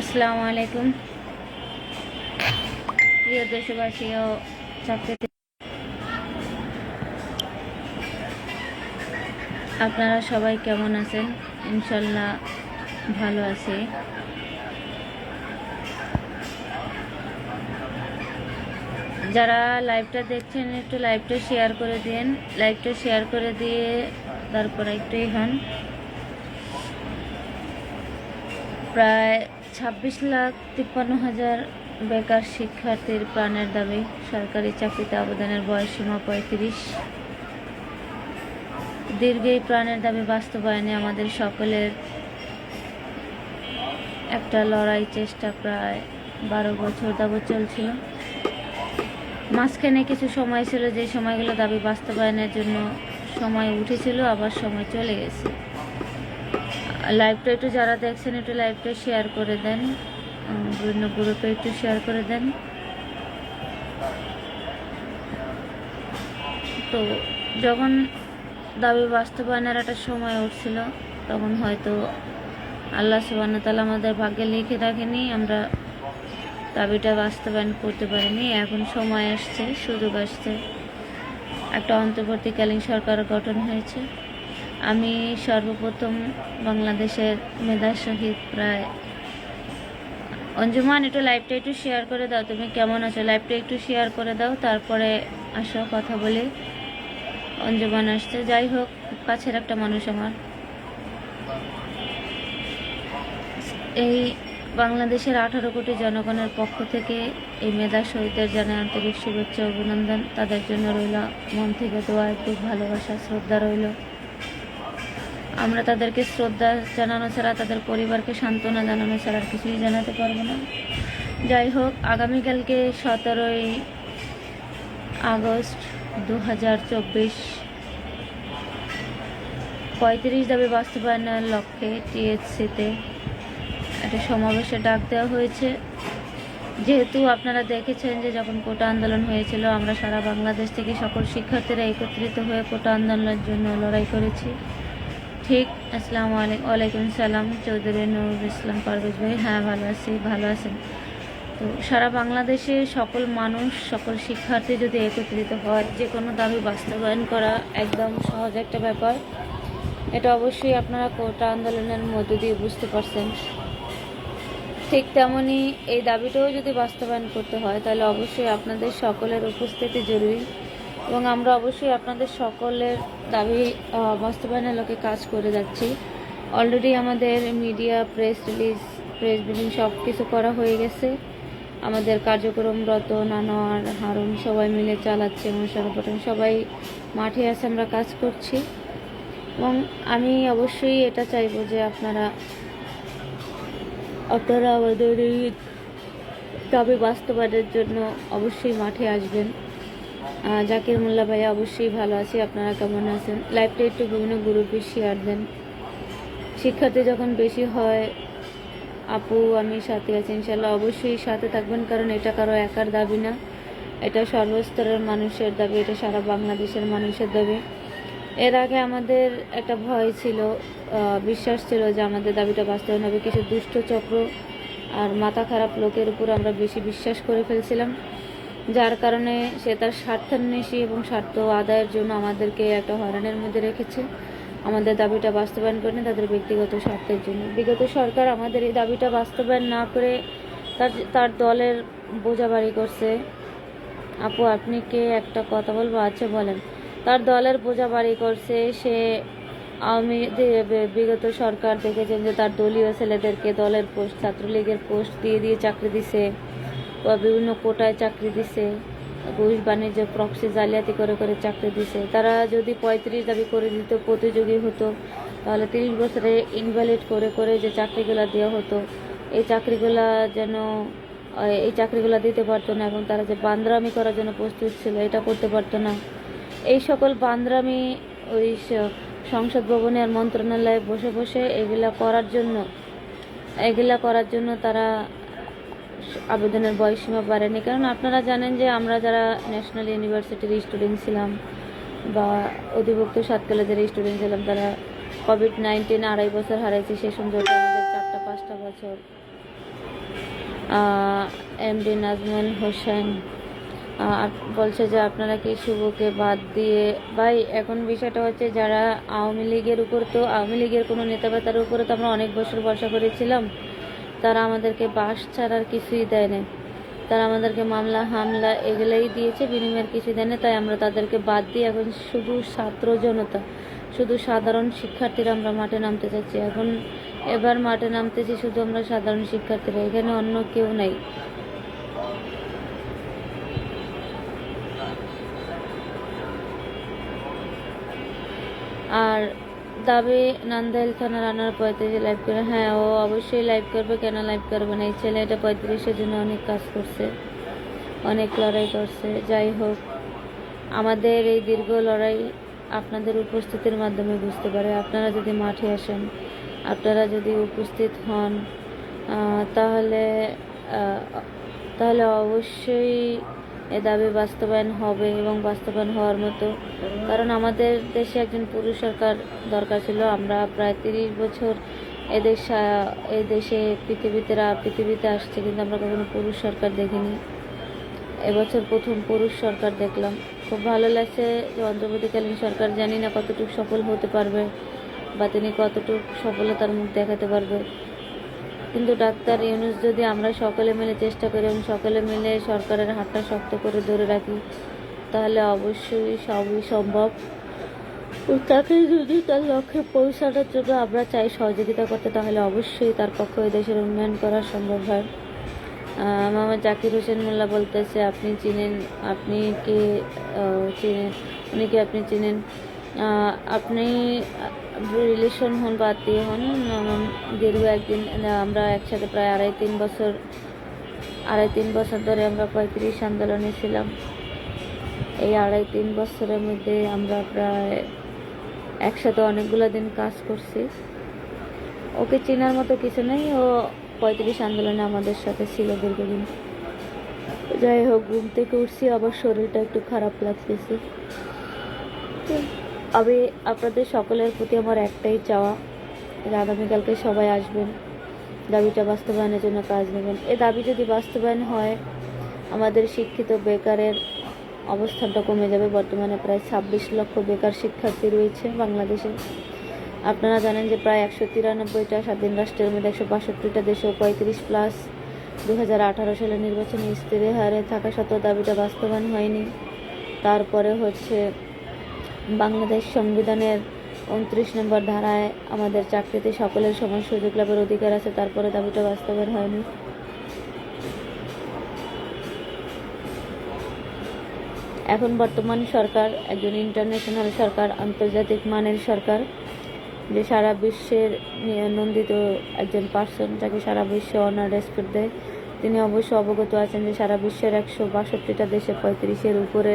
আসসালামু আলাইকুম। প্রিয় দেশবাসী ও আপনারা সবাই কেমন আছেন? ইনশাল্লাহ ভালো আছি। যারা লাইভটা দেখছেন, একটু লাইভটা শেয়ার করে দিন। লাইভটা শেয়ার করে দিয়ে তারপরে একটু হন। প্রায় ছাব্বিশ লাখ তিপ্পান্ন হাজার বেকার শিক্ষার্থীর প্রাণের দাবি, সরকারি চাকরিতে আবেদনের বয়স সীমা পঁয়ত্রিশ। দীর্ঘ এই প্রাণের দাবি বাস্তবায়নে আমাদের সকলের একটা লড়াই চেষ্টা প্রায় বারো বছর যাবৎ চলছিল। মাঝখানে কিছু সময় ছিল, যে সময়গুলো দাবি বাস্তবায়নের জন্য সময় উঠেছিল, আবার সময় চলে গেছে। লাইভটা একটু যারা দেখছেন, একটু লাইভটা শেয়ার করে দেন। বিভিন্ন গ্রুপে একটু শেয়ার করে দেন। তো যখন দাবি বাস্তবায়নের একটা সময় উঠছিল, তখন হয়তো আল্লাহ সুবাহ তালা আমাদের ভাগ্যে লিখে রাখেনি, আমরা দাবিটা বাস্তবায়ন করতে পারিনি। এখন সময় আসছে, সুযোগ আসছে। একটা অন্তর্বর্তীকালীন সরকার গঠন হয়েছে। আমি সর্বপ্রথম বাংলাদেশের মেধা শহীদ প্রায় অঞ্জুমান, একটু লাইভটা একটু শেয়ার করে দাও। তুমি কেমন আছো? লাইভটা একটু শেয়ার করে দাও, তারপরে আসো, কথা বলি। অঞ্জুমান আসছে। যাই হোক, কাছের একটা মানুষ আমার। এই বাংলাদেশের আঠারো কোটি জনগণের পক্ষ থেকে এই মেধা শহীদদের জানাই আন্তরিক শুভেচ্ছা, অভিনন্দন। তাদের জন্য রইল মন থেকে দোয়া, একটু ভালোবাসা, শ্রদ্ধা রইল। আমরা তাদেরকে শ্রদ্ধা জানানো ছাড়া, তাদের পরিবারকে সান্ত্বনা জানানো ছাড়া আর কিছুই জানাতে পারব না। যাই হোক আগামীকালকে সতেরোই আগস্ট দু হাজার চব্বিশ, পঁয়ত্রিশ দাবি বাস্তবায়নের লক্ষ্যে টিএসসিতে একটা সমাবেশে ডাক দেওয়া হয়েছে। যেহেতু আপনারা দেখেছেন যে যখন কোটা আন্দোলন হয়েছিল, আমরা সারা বাংলাদেশ থেকে সকল শিক্ষার্থীরা একত্রিত হয়ে কোটা আন্দোলনের জন্য লড়াই করেছি। ঠিক? আসসালামু আলাইকুম, ওয়ালাইকুম সালাম। চৌধুরী নুরুল ইসলাম পারভেজ ভাই হ্যাঁ ভালো আছি, ভালো আছেন। তো সারা বাংলাদেশে সকল মানুষ, সকল শিক্ষার্থী যদি একত্রিত হয়, যে কোনো দাবি বাস্তবায়ন করা একদম সহজ একটা ব্যাপার। এটা অবশ্যই আপনারা কোটা আন্দোলনের মধ্য দিয়ে বুঝতে পারছেন। ঠিক তেমনই এই দাবিটাও যদি বাস্তবায়ন করতে হয়, তাহলে অবশ্যই আপনাদের সকলের উপস্থিতি জরুরি। এবং আমরা অবশ্যই আপনাদের সকলের দাবি বাস্তবায়নের লোকে কাজ করে যাচ্ছি। অলরেডি আমাদের media press release press billing সব কিছু করা হয়ে গেছে। আমাদের কার্যক্রম রতন আনোয়ার হারুন সবাই মিলে চালাচ্ছে এবং সর্বপ্রথম সবাই মাঠে আছে, আমরা কাজ করছি। এবং আমি অবশ্যই এটা চাইব যে আপনারা আপনারা আমাদের এই দাবি বাস্তবায়নের জন্য অবশ্যই মাঠে আসবেন। জাকির মোল্লা ভাই অবশ্যই ভালো আছি। আপনারা কেমন আছেন? লাইভটা একটু বিভিন্ন গ্রুপে শেয়ার দেন। শিক্ষার্থী যখন বেশি হয়, আপু, আমি সাথে আছি ইনশাল্লাহ অবশ্যই সাথে থাকবেন, কারণ এটা কারও একার দাবি না। এটা সর্বস্তরের মানুষের দাবি, এটা সারা বাংলাদেশের মানুষের দাবি। এর আগে আমাদের একটা ভয় ছিল বিশ্বাস ছিল যে আমাদের দাবিটা বাস্তবায়ন হবে। কিছু দুষ্ট চক্র আর মাথা খারাপ লোকের উপর আমরা বেশি বিশ্বাস করে ফেলছিলাম। যার কারণে সে তার স্বার্থান্বেষী এবং স্বার্থ আদায়ের জন্য আমাদেরকে একটা হয়রানের মধ্যে রেখেছে। আমাদের দাবিটা বাস্তবায়ন করেনি তাদের ব্যক্তিগত স্বার্থের জন্য। বিগত সরকার আমাদের এই দাবিটা বাস্তবায়ন না করে তার তার দলের বোঝাবাড়ি করছে। আপু, আপনি কে? একটা কথা বলব? আছে বলেন। তার দলের বোঝা বাড়ি করছে, সে আওয়ামী বিগত সরকার দেখেছেন যে তার দলীয় ছেলেদেরকে দলের পোস্ট, ছাত্রলীগের পোস্ট দিয়ে দিয়ে চাকরি দিছে। বা বিভিন্ন কোটায় চাকরি দিছে, ঘুষ বাণিজ্য প্রক্সি জালিয়াতি করে করে চাকরি দিছে। তারা যদি পঁয়ত্রিশ দাবি করে দিত, প্রতিযোগী হতো, তাহলে তিরিশ বছরে ইনভ্যালিড করে করে যে চাকরিগুলো দেওয়া হতো, এই চাকরিগুলা যেন, এই চাকরিগুলো দিতে পারতো না এবং তারা যে বান্দরামি করার জন্য প্রস্তুত ছিল, এটা করতে পারতো না। এই সকল বান্দরামি ওই সংসদ ভবনে আর মন্ত্রণালয়ে বসে বসে এগুলা করার জন্য, এগুলা করার জন্য তারা আবেদনের বয়সসীমা বাড়েনি। কারণ আপনারা জানেন যে আমরা যারা ন্যাশনাল ইউনিভার্সিটির স্টুডেন্ট ছিলাম বা অধিভুক্ত সাত কলেজের স্টুডেন্ট ছিলাম, তারা কোভিড নাইন্টিন আড়াই বছর হারাইছি সেই সুন্দর আমাদের চারটা, পাঁচটা বছর। এমডি নাজমুল হোসেন বলছে যে আপনারা কি শুভকে বাদ দিয়ে, ভাই, এখন বিষয়টা হচ্ছে যারা আওয়ামী লীগের উপর তো, আওয়ামী লীগের কোনো নেতা বা তার উপরে তো আমরা অনেক বছর ভরসা করেছিলাম। তারা আমাদেরকে বাস ছাড়ার কিছুই দেয় না তারা আমাদেরকে মামলা, হামলা এগুলাই দিয়েছে, বিনিময়ের কিছু দেয় না তাই আমরা তাদেরকে বাদ দিয়ে এখন শুধু ছাত্র জনতা, শুধু সাধারণ শিক্ষার্থীরা আমরা মাঠে নামতে চাচ্ছি। এখন এবার মাঠে নামতেছি শুধু আমরা সাধারণ শিক্ষার্থীরা, এখানে অন্য কেউ নাই। আর দাবি নান্দাইল থানার আনার পঁয়ত্রিশে লাইভ করে। হ্যাঁ ও অবশ্যই লাইভ করবে। কেন লাইভ করবে না? এই ছেলে এটা পঁয়ত্রিশের জন্য অনেক কাজ করছে, অনেক লড়াই করছে। যাই হোক, আমাদের এই দীর্ঘ লড়াই আপনাদের উপস্থিতির মাধ্যমে বুঝতে পারে। আপনারা যদি মাঠে আসেন, আপনারা যদি উপস্থিত হন তাহলে তাহলে অবশ্যই এ দাবি বাস্তবায়ন হবে এবং বাস্তবায়ন হওয়ার মতো। কারণ আমাদের দেশে একজন পুরুষ সরকার দরকার ছিল। আমরা প্রায় তিরিশ বছর এদেশ এই দেশে পৃথিবীতে পৃথিবীতে আসছে কিন্তু আমরা কখনো পুরুষ সরকার দেখিনি। এবছর প্রথম পুরুষ সরকার দেখলাম। খুব ভালো লাগছে যে অন্তর্বর্তীকালীন সরকার জানি না কতটুকু সফল হতে পারবে বা তিনি কতটুকু সফলতার মুখ দেখাতে পারবে। কিন্তু ডাক্তার ইউনুস, যদি আমরা সকলে মিলে চেষ্টা করি এবং সকলে মিলে সরকারের হাতটা শক্ত করে ধরে রাখি, তাহলে অবশ্যই সবই সম্ভব। তাকে যদি তার লক্ষ্যে পৌঁছানোর জন্য আমরা চাই সহযোগিতা করতে, তাহলে অবশ্যই তার পক্ষে ওই দেশের উন্নয়ন করা সম্ভব হয়। মোহাম্মদ জাকির হোসেন মোল্লা বলতেছে, আপনি চিনেন, আপনি কি চিনেন, উনি কি আপনি চিনেন? আপনি রিলেশন হন বা আত্মীয় হন দীর্ঘ একদিন আমরা একসাথে প্রায় আড়াই তিন বছর, আড়াই তিন বছর ধরে আমরা পঁয়ত্রিশ আন্দোলনে ছিলাম। এই আড়াই তিন বছরের মধ্যে আমরা প্রায় একসাথে অনেকগুলো দিন কাজ করছি। ওকে চেনার মতো কিছু নেই, ও পঁয়ত্রিশ আন্দোলনে আমাদের সাথে ছিল দীর্ঘদিন। যাই হোক, ঘুম থেকে উঠছি, আবার শরীরটা একটু খারাপ লাগতেছে। আমি আপনাদের সকলের প্রতি আমার একটাই চাওয়া যে আগামীকালকে সবাই আসবেন, দাবিটা বাস্তবায়নের জন্য কাজ নেবেন। এ দাবি যদি বাস্তবায়ন হয়, আমাদের শিক্ষিত বেকারের অবস্থানটা কমে যাবে। বর্তমানে প্রায় ছাব্বিশ লক্ষ বেকার শিক্ষার্থী রয়েছে বাংলাদেশে। আপনারা জানেন যে প্রায় একশো তিরানব্বইটা স্বাধীন রাষ্ট্রের মধ্যে একশো বাষট্টিটা দেশে পঁয়ত্রিশ প্লাস দু হাজার আঠারো সালে নির্বাচনে হারে থাকা সত্ত্বেও দাবিটা বাস্তবায়ন হয়নি। তারপরে হচ্ছে বাংলাদেশ সংবিধানের উনত্রিশ নম্বর ধারায় আমাদের চাকরিতে সকলের সমান সুযোগ লাভের অধিকার আছে, তারপরে দাবিটা বাস্তবায়ন হয়নি। এখন বর্তমান সরকার একজন ইন্টারন্যাশনাল সরকার, আন্তর্জাতিক মানের সরকার, যে সারা বিশ্বের নন্দিত একজন পার্সন যাকে সারা বিশ্ব অনার রেসপেক্ট দেয়। তিনি অবশ্য অবগত আছেন যে সারা বিশ্বের একশো বাষট্টিটা দেশে পঁয়ত্রিশের উপরে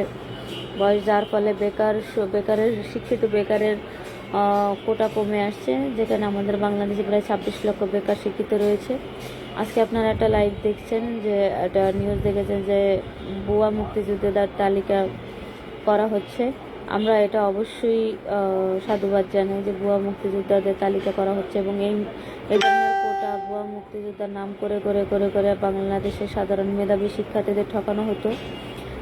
বয়স যার ফলে বেকার বেকারের শিক্ষিত বেকারের কোটা কমে আসছে, যেখানে আমাদের বাংলাদেশে প্রায় ছাব্বিশ লক্ষ বেকার শিক্ষিত রয়েছে। আজকে আপনারা একটা লাইভ দেখছেন যে, একটা নিউজ দেখেছেন যে, বুয়া মুক্তিযোদ্ধাদের তালিকা করা হচ্ছে। আমরা এটা অবশ্যই সাধুবাদ জানাই যে, বুয়া মুক্তিযোদ্ধাদের তালিকা করা হচ্ছে এবং এই এই ধরনের কোটা, বুয়া মুক্তিযোদ্ধার নাম করে করে করে করে বাংলাদেশের সাধারণ মেধাবী শিক্ষার্থীদের ঠকানো হতো।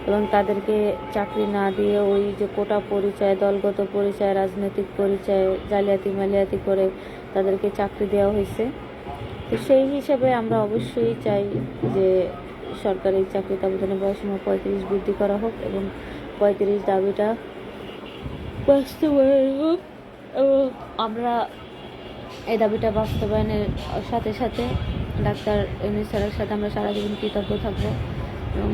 এবং তাদেরকে চাকরি না দিয়ে ওই যে কোটা পরিচয়, দলগত পরিচয়, রাজনৈতিক পরিচয়, জালিয়াতি মালিয়াতি করে তাদেরকে চাকরি দেওয়া হয়েছে। তো সেই হিসাবে আমরা অবশ্যই চাই যে সরকারি চাকরিতে আবেদনের বয়সীমা পঁয়ত্রিশ বৃদ্ধি করা হোক এবং পঁয়ত্রিশ দাবিটা বাস্তবায়ন হোক এবং আমরা এই দাবিটা বাস্তবায়নের সাথে সাথে ডাক্তার এমনি স্যারের সাথে আমরা সারা জীবন কৃতজ্ঞ থাকব এবং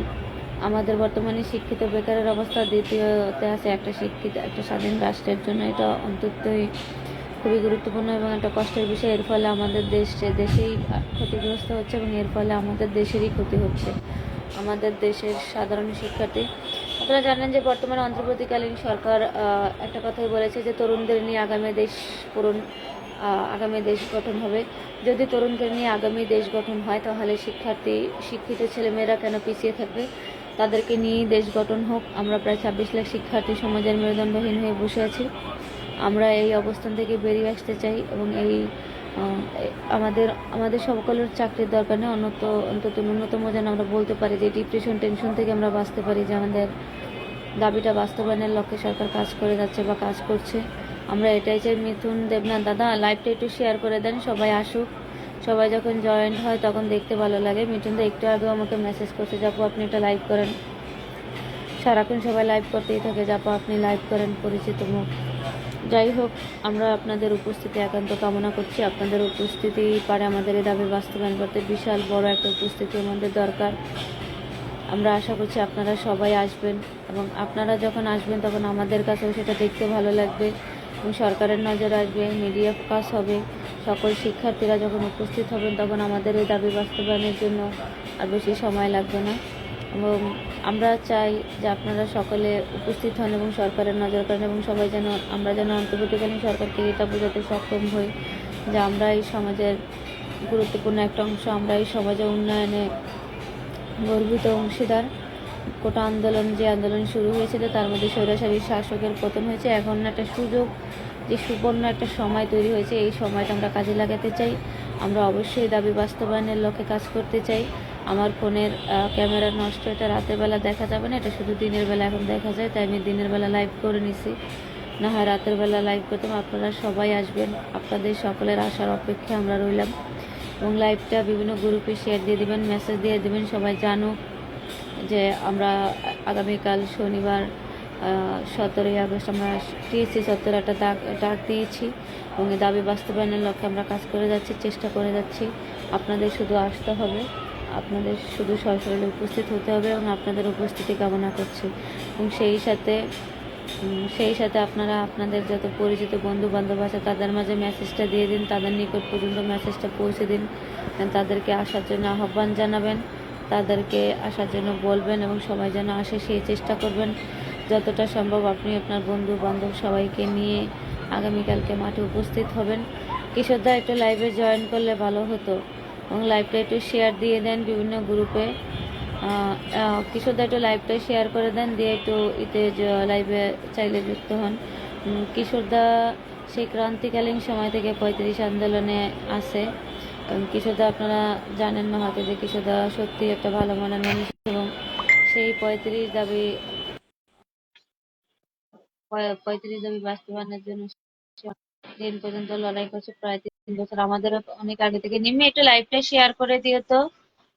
আমাদের বর্তমানে শিক্ষিত বেকারের অবস্থা দ্বিতীয়তে আছে একটা শিক্ষিত, একটা স্বাধীন রাষ্ট্রের জন্য এটা অন্ততই খুবই গুরুত্বপূর্ণ এবং একটা কষ্টের বিষয়। এর ফলে আমাদের দেশ দেশেই ক্ষতিগ্রস্ত হচ্ছে এবং এর ফলে আমাদের দেশেরই ক্ষতি হচ্ছে। আমাদের দেশের সাধারণ শিক্ষার্থী। আপনারা জানেন যে বর্তমানে অন্তর্বর্তীকালীন সরকার একটা কথাই বলেছে যে তরুণদের নিয়ে আগামী দেশ পূরণ আগামী দেশ গঠন হবে। যদি তরুণদের নিয়ে আগামী দেশ গঠন হয়, তাহলে শিক্ষার্থী, শিক্ষিত ছেলেমেয়েরা কেন পিছিয়ে থাকবে? তাদেরকে নিয়েই দেশ গঠন হোক, আমরা প্রায় ছাব্বিশ লাখ শিক্ষার্থী সমাজের মেরুদণ্ডহীন হয়ে বসে আছি। আমরা এই অবস্থান থেকে বেরিয়ে আসতে চাই এবং এই আমাদের আমাদের সকলের চাকরির দরকার নেই। অন্যত, অন্তত ন্যূনতম যেন আমরা বলতে পারি যে ডিপ্রেশন টেনশন থেকে আমরা বাঁচতে পারি, যে আমাদের দাবিটা বাস্তবায়নের লক্ষ্যে সরকার কাজ করে যাচ্ছে বা কাজ করছে। আমরা এটাই চাই। মিথুন দেবনাথ দাদা লাইভটা একটু শেয়ার করে দেন। সবাই আসুক। সবাই যখন জয়েন্ট হয় তখন দেখতে ভালো লাগে। মিঠুন দা, একটু আগেও আমাকে মেসেজ করতে যাব আপনি একটা লাইভ করেন। সারাক্ষণ সবাই লাইভ করতেই থাকে, যাপা, আপনি লাইভ করেন পরিচিত মুখ। যাই হোক, আমরা আপনাদের উপস্থিতি একান্ত কামনা করছি। আপনাদের উপস্থিতি পারে আমাদের এই দাবি বাস্তবায়ন করতে বিশাল বড় একটা উপস্থিতি আমাদের দরকার। আমরা আশা করছি আপনারা সবাই আসবেন এবং আপনারা যখন আসবেন তখন আমাদের কাছেও সেটা দেখতে ভালো লাগবে এবং সরকারের নজর আসবে, মিডিয়া ফোকাস হবে। সকল শিক্ষার্থীরা যখন উপস্থিত হবেন, তখন আমাদের এই দাবি বাস্তবায়নের জন্য আর বেশি সময় লাগবে না। এবং আমরা চাই যে আপনারা সকলে উপস্থিত হন এবং সরকারের নজর করেন এবং সবাই যেন, আমরা যেন অন্তর্বর্তীকালীন সরকারকে এটা বোঝাতে সক্ষম হই যে আমরা এই সমাজের গুরুত্বপূর্ণ একটা অংশ, আমরা এই সমাজের উন্নয়নে গর্বিত অংশীদার। কোটা আন্দোলন যে আন্দোলন শুরু হয়েছিল, তার মধ্যে স্বৈরাচারী শাসকের পতন হয়েছে। এখন একটা সুযোগ যে সুবর্ণ একটা সময় তৈরি হয়েছে, এই সময়টা আমরা কাজে লাগাতে চাই। আমরা অবশ্যই দাবি বাস্তবায়নের লক্ষ্যে কাজ করতে চাই। আমার ফোনের ক্যামেরা নষ্ট, এটা রাতের বেলা দেখা যাবে না, এটা শুধু দিনের বেলা এখন দেখা যায়, তাই আমি দিনের বেলা লাইভ করে নিছি। না হয় রাতের বেলা লাইভ করতাম, আপনারা সবাই আসবেন, আপনাদের সকলের আসার অপেক্ষায় আমরা রইলাম। এবং লাইভটা বিভিন্ন গ্রুপে শেয়ার দিয়ে দিবেন মেসেজ দিয়ে দিবেন, সবাই জানুক যে আমরা আগামীকাল শনিবার সতেরোই আগস্ট আমরা টিএসসি সত্তর একটা ডাক ডাক দিয়েছি এবং এই দাবি বাস্তবায়নের লক্ষ্যে আমরা কাজ করে যাচ্ছি, চেষ্টা করে যাচ্ছি। আপনাদের শুধু আসতে হবে, আপনাদের শুধু সরাসরি উপস্থিত হতে হবে এবং আপনাদের উপস্থিতি কামনা করছি। এবং সেই সাথে সেই সাথে আপনারা, আপনাদের যত পরিচিত বন্ধু বান্ধব আছে, তাদের মাঝে মেসেজটা দিয়ে দিন, তাদের নিকট পর্যন্ত মেসেজটা পৌঁছে দিন। তাদেরকে আসার জন্য আহ্বান জানাবেন, তাদেরকে আসার জন্য বলবেন এবং সবাই যেন আসে, সেই চেষ্টা করবেন। যতটা সম্ভব আপনি আপনার বন্ধু বান্ধব সবাইকে নিয়ে আগামীকালকে মাঠে উপস্থিত হবেন। কিশোরদা, একটু লাইভে জয়েন করলে ভালো হতো এবং লাইভটা একটু শেয়ার দিয়ে দেন বিভিন্ন গ্রুপে কিশোরদা, একটু লাইভটা শেয়ার করে দেন, দিয়ে একটু ইতে লাইভে চাইলে যুক্ত হন। কিশোরদা, সেই ক্রান্তিকালীন সময় থেকে পঁয়ত্রিশ আন্দোলনে আছে। কিশোরদা, আপনারা জানেন না হয়তো যে কিশোরদা সত্যি একটা ভালো মনের মানুষ এবং সেই পঁয়ত্রিশ দাবি পঁয়ত্রিশ দাবি বাস্তবায়নের জন্য দিন পর্যন্ত লড়াই করছে, প্রায় তিন বছর। আমাদের অনেক আগে থেকে নিম্নে একটু লাইভটা শেয়ার করে দিও তো।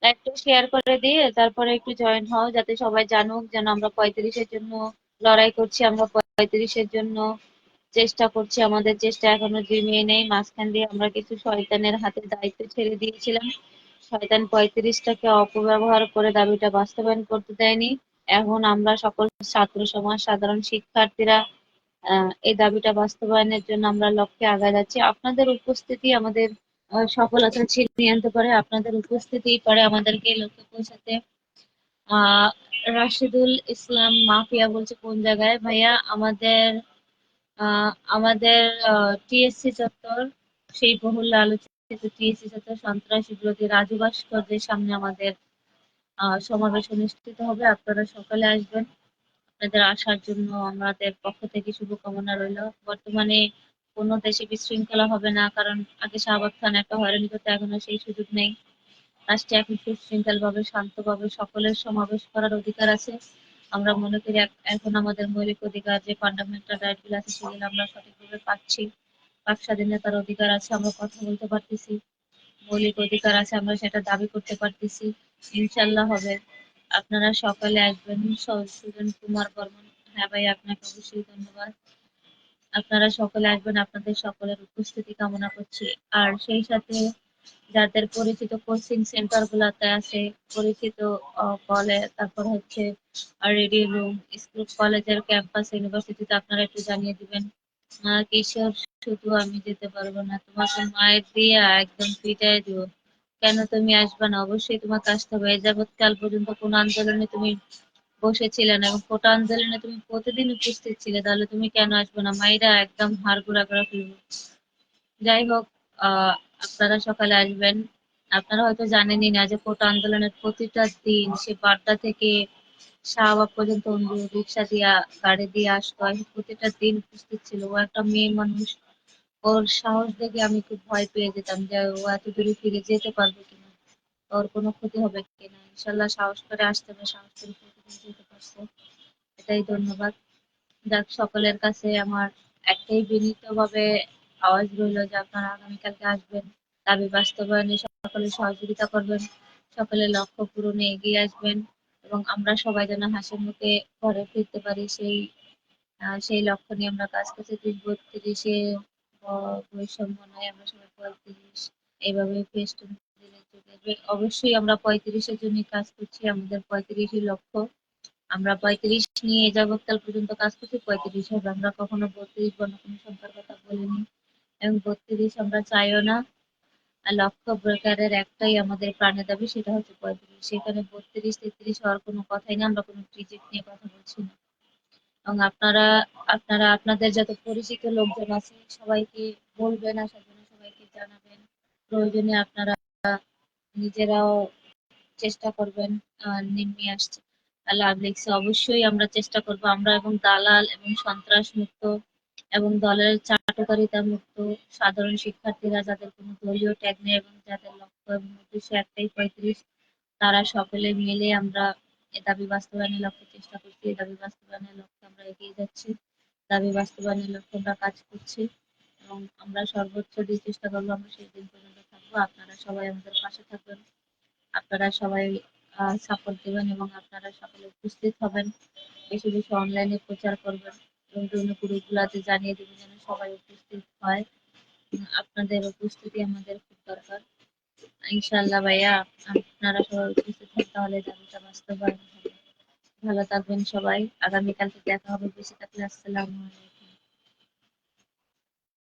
লাইভটা শেয়ার করে দিয়ে তারপরে একটু জয়েন হও, যাতে সবাই জানুক যেন আমরা পঁয়ত্রিশের জন্য লড়াই করছি, আমরা পঁয়ত্রিশের জন্য চেষ্টা করছি, আমাদের চেষ্টা এখনও জিমিয়ে নেই। মাঝখান দিয়ে আমরা কিছু শয়তানের হাতে দায়িত্ব ছেড়ে দিয়েছিলাম। শয়তান পঁয়ত্রিশটাকে অপব্যবহার করে দাবিটা বাস্তবায়ন করতে দেয়নি। এখন আমরা সকল ছাত্র সমাজ, সাধারণ শিক্ষার্থীরা এই দাবিটা বাস্তবায়নের জন্য আমরা লক্ষ্যে আগায় যাচ্ছি। আপনাদের উপস্থিতি আমাদের সফলতা ছিনিয়ে আনতে পারে। আপনাদের উপস্থিতি পারে আমাদেরকে লক্ষ্যে পৌঁছাতে। আহ, রাশিদুল ইসলাম মাফিয়া বলছে, কোন জায়গায়? ভাইয়া, আমাদের আমাদের টিএসসি চত্বর, সেই বহুল আলোচিত টিএসসি চত্বর সন্ত্রাসী বিরোধী রাজু ভাস্কর্যের সামনে আমাদের সমাবেশ অনুষ্ঠিত হবে। আপনারা সকালে আসবেন। আপনাদের আসার জন্য আমাদের পক্ষ থেকে শুভকামনা রইল। বর্তমানে কোনো দেশে বিশৃঙ্খলা হবে না, কারণ আগে শাহবাগ খান একটা হয়রানি করতে, এখনও সেই সুযোগ নেই। রাষ্ট্রে এখন সুশৃঙ্খল ভাবে শান্তভাবে সকলের সমাবেশ করার অধিকার আছে। আমরা মনে করি এখন আমাদের মৌলিক অধিকার যে ফান্ডামেন্টাল রাইটগুলো আছে, সেগুলো আমরা সঠিকভাবে পাচ্ছি। বাক স্বাধীনতার অধিকার আছে, আমরা কথা বলতে পারতেছি। মৌলিক অধিকার আছে, আমরা সেটা দাবি করতে পারতেছি। ইনশাল্লাহ হবে। আপনারা সকালে আসবেন সুজন কুমার বর্মন। হ্যাঁ ভাই আপনাকে অবশ্যই ধন্যবাদ। আপনারা সকলে আসবেন আপনাদের সকলের উপস্থিতি কামনা করছি। আর সেই সাথে যাদের পরিচিত কোচিং সেন্টার গুলাতে আছে পরিচিত কলেজ তারপর হচ্ছে রেডিও রুম স্কুল কলেজের ক্যাম্পাস ইউনিভার্সিটিতে আপনারা একটু জানিয়ে দিবেন। আহ, কিশোর শুধু আমি যেতে পারব না। তোমাকে মায়ের দিয়ে একদম পিটাই দিব। কেন তুমি আসবে না? অবশ্যই তোমাকে আসতে হবে। এ যাবৎকাল পর্যন্ত কোন আন্দোলনে তুমি বসেছিলে না এবং কোটা আন্দোলনে তুমি প্রতিদিন উপস্থিত ছিলে, তাহলে তুমি কেন আসবে না? মাইরা একদম হাড় গুড়া করে যাই হোক আপনারা সকালে আসবেন। আপনারা হয়তো জানেনই না যে কোটা আন্দোলনের প্রতিটা দিন সে বাড্ডা থেকে শাহবাগ পর্যন্ত রিক্সা দিয়া, গাড়ি দিয়ে আসতো। প্রতিটা দিন উপস্থিত ছিল। ও একটা মেয়ে মানুষ। ওর সাহস দেখে আমি খুব ভয় পেয়ে যেতাম যে ও এত দূরে ফিরে যেতে পারবে কিনা, ওর কোনো ক্ষতি হবে কিনা। ইনশাল্লাহ সাহস করে আসতে হবে, সাহস করে প্রতিদিন যেতে পারছে। এটাই ধন্যবাদ। যাক, সকলের কাছে আমার একটাই বিনীতভাবে আওয়াজ রইল যে আপনারা আগামীকালকে আসবেন। দাবি বাস্তবায়নে সকলে সহযোগিতা করবেন সকলের লক্ষ্য পূরণে এগিয়ে আসবেন এবং আমরা সবাই যেন হাসির মুখে ঘরে ফিরতে পারি, সেই সেই লক্ষ্য নিয়ে আমরা কাজ করছি। তিন বত্রিশে বৈষম্য নয় আমরা সবাই পঁয়ত্রিশ। এইভাবে ফেস দিনের যুগে অবশ্যই আমরা পঁয়ত্রিশের জন্য কাজ করছি, আমাদের পঁয়ত্রিশই লক্ষ্য। আমরা পঁয়ত্রিশ নিয়ে যাবৎকাল পর্যন্ত কাজ করছি, পঁয়ত্রিশ হবে। আমরা কখনো বত্রিশ বর্ণ কোনো সংখ্যার কথা বলিনি। এবং বত্রিশ আমরা চাইও না। লক্ষ্য প্রকারের একটাই আমাদের প্রাণের দাবি, সেটা হচ্ছে পঁয়ত্রিশ। সেখানে বত্রিশ তেত্রিশ হওয়ার কোনো কথাই না, আমরা কোনো রিজেক্ট নিয়ে কথা বলছি না। এবং আপনারা আপনারা আপনাদের যত পরিচিত লোকজন আছে সবাইকে বলবেন আসার জন্য সবাইকে জানাবেন। প্রয়োজনে আপনারা নিজেরাও চেষ্টা করবেন আহ, নেমে আসছে লাভ লিখছে অবশ্যই আমরা চেষ্টা করব। আমরা এবং দালাল এবং সন্ত্রাস মুক্ত এবং দলের চাটুকারিতা মুক্ত সাধারণ শিক্ষার্থীরা যাদের কোনো দলীয় ট্যাগ নেই এবং যাদের লক্ষ্য এবং উদ্দেশ্য একটাই পঁয়ত্রিশ তারা সকলে মিলে আমরা এ দাবি বাস্তবায়নের লক্ষ্যে চেষ্টা করছি। এ দাবি বাস্তবায়নের লক্ষ্যে আমরা এগিয়ে যাচ্ছি। দাবি বাস্তবায়নের লক্ষ্যে আমরা কাজ করছি এবং আমরা সর্বোচ্চ দিয়ে চেষ্টা করব আমরা সেই দিন পর্যন্ত থাকব। আপনারা সবাই আমাদের পাশে থাকবেন। আপনারা সবাই সাপোর্ট দেবেন এবং আপনারা সকলে উপস্থিত হবেন। বেশি বেশি অনলাইনে প্রচার করবেন এবং বিভিন্ন গ্রুপগুলোতে জানিয়ে দেবেন যেন সবাই উপস্থিত হয়। আপনাদের উপস্থিতি আমাদের খুব দরকার। ইনশাল্লাহ ভাইয়া, আপনারা সবাই উপস্থিত হন তাহলে দাবিটা বাস্তবায়ন হবে। ভালো থাকবেন সবাই। আগামীকাল থেকে দেখা হবে। বেশি থাকলে আসসালামু আলাইকুম।